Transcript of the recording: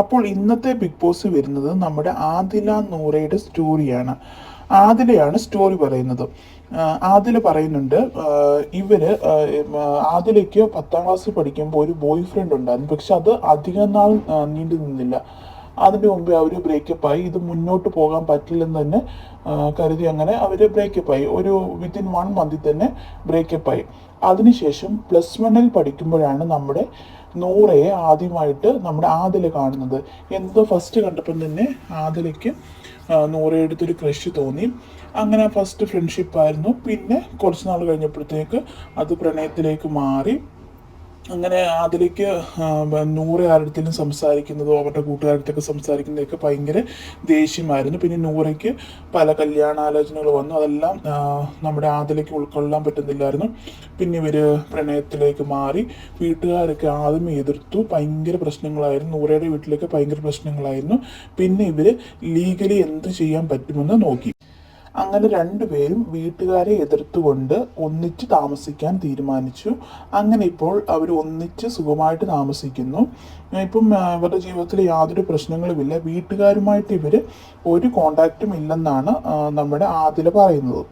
അപ്പോൾ ഇന്നത്തെ big boss വരുന്നത് നമ്മുടെ ആദില നൂറയുടെ സ്റ്റോറിയാണ്. ആദിലയാണ് സ്റ്റോറി പറയുന്നത്. ആദില പറയുന്നുണ്ട് ഇവർ ആദിലയ്ക്ക് പത്താം ക്ലാസ്സിൽ പഠിക്കുമ്പോൾ ഒരു ബോയ് ഫ്രണ്ട് ഉണ്ടായിരുന്നു. പക്ഷെ അത് അധികം നാൾ നീണ്ടു നിന്നില്ല. അതിന് മുമ്പേ അവർ ബ്രേക്കപ്പ് ആയി. ഇത് മുന്നോട്ട് പോകാൻ പറ്റില്ലെന്ന് തന്നെ കരുതി അങ്ങനെ അവർ ബ്രേക്കപ്പ് ആയി. ഒരു വിത്തിൻ വൺ മന്തിൽ തന്നെ ബ്രേക്കപ്പ് ആയി. അതിനുശേഷം പ്ലസ് വണ്ണിൽ പഠിക്കുമ്പോഴാണ് നമ്മുടെ നൂറയെ ആദ്യമായിട്ട് നമ്മുടെ ആദില കാണുന്നത്. എന്തോ ഫസ്റ്റ് കണ്ടപ്പം തന്നെ ആദിലയ്ക്ക് ആ, നൂറയുടെ അടുത്തൊരു ക്രഷ് തോന്നി. അങ്ങനെ ഫസ്റ്റ് ഫ്രണ്ട്ഷിപ്പായിരുന്നു പിന്നെ കുറച്ച് നാൾ കഴിഞ്ഞപ്പോഴത്തേക്ക് അത് പ്രണയത്തിലേക്ക് മാറി. അങ്ങനെ അതിലേക്ക് നൂറ് ആരുടെയും സംസാരിക്കുന്നതോ അവരുടെ കൂട്ടുകാരുടെയൊക്കെ സംസാരിക്കുന്നതൊക്കെ ഭയങ്കര ദേഷ്യമായിരുന്നു. പിന്നെ നൂറയ്ക്ക് പല കല്യാണാലോചനകൾ വന്നു. അതെല്ലാം നമ്മുടെ ആദിലേക്ക് ഉൾക്കൊള്ളാൻ പറ്റുന്നില്ലായിരുന്നു. പിന്നെ ഇവർ പ്രണയത്തിലേക്ക് മാറി വീട്ടുകാരൊക്കെ ആദ്യം എതിർത്തു. ഭയങ്കര പ്രശ്നങ്ങളായിരുന്നു. നൂറയുടെ വീട്ടിലേക്ക് ഭയങ്കര പ്രശ്നങ്ങളായിരുന്നു. പിന്നെ ഇവർ ലീഗലി എന്ത് ചെയ്യാൻ പറ്റുമെന്ന് നോക്കി. അങ്ങനെ രണ്ടുപേരും വീട്ടുകാരെ എതിർത്തുകൊണ്ട് ഒന്നിച്ച് താമസിക്കാൻ തീരുമാനിച്ചു. അങ്ങനെ ഇപ്പോൾ അവർ ഒന്നിച്ച് സുഖമായിട്ട് താമസിക്കുന്നു. ഇപ്പം ഇവരുടെ ജീവിതത്തിൽ യാതൊരു പ്രശ്നങ്ങളുമില്ല വീട്ടുകാരുമായിട്ട് ഇവർ ഒരു കോണ്ടാക്റ്റും ഇല്ലെന്നാണ് നമ്മുടെ ആദില പറയുന്നത്.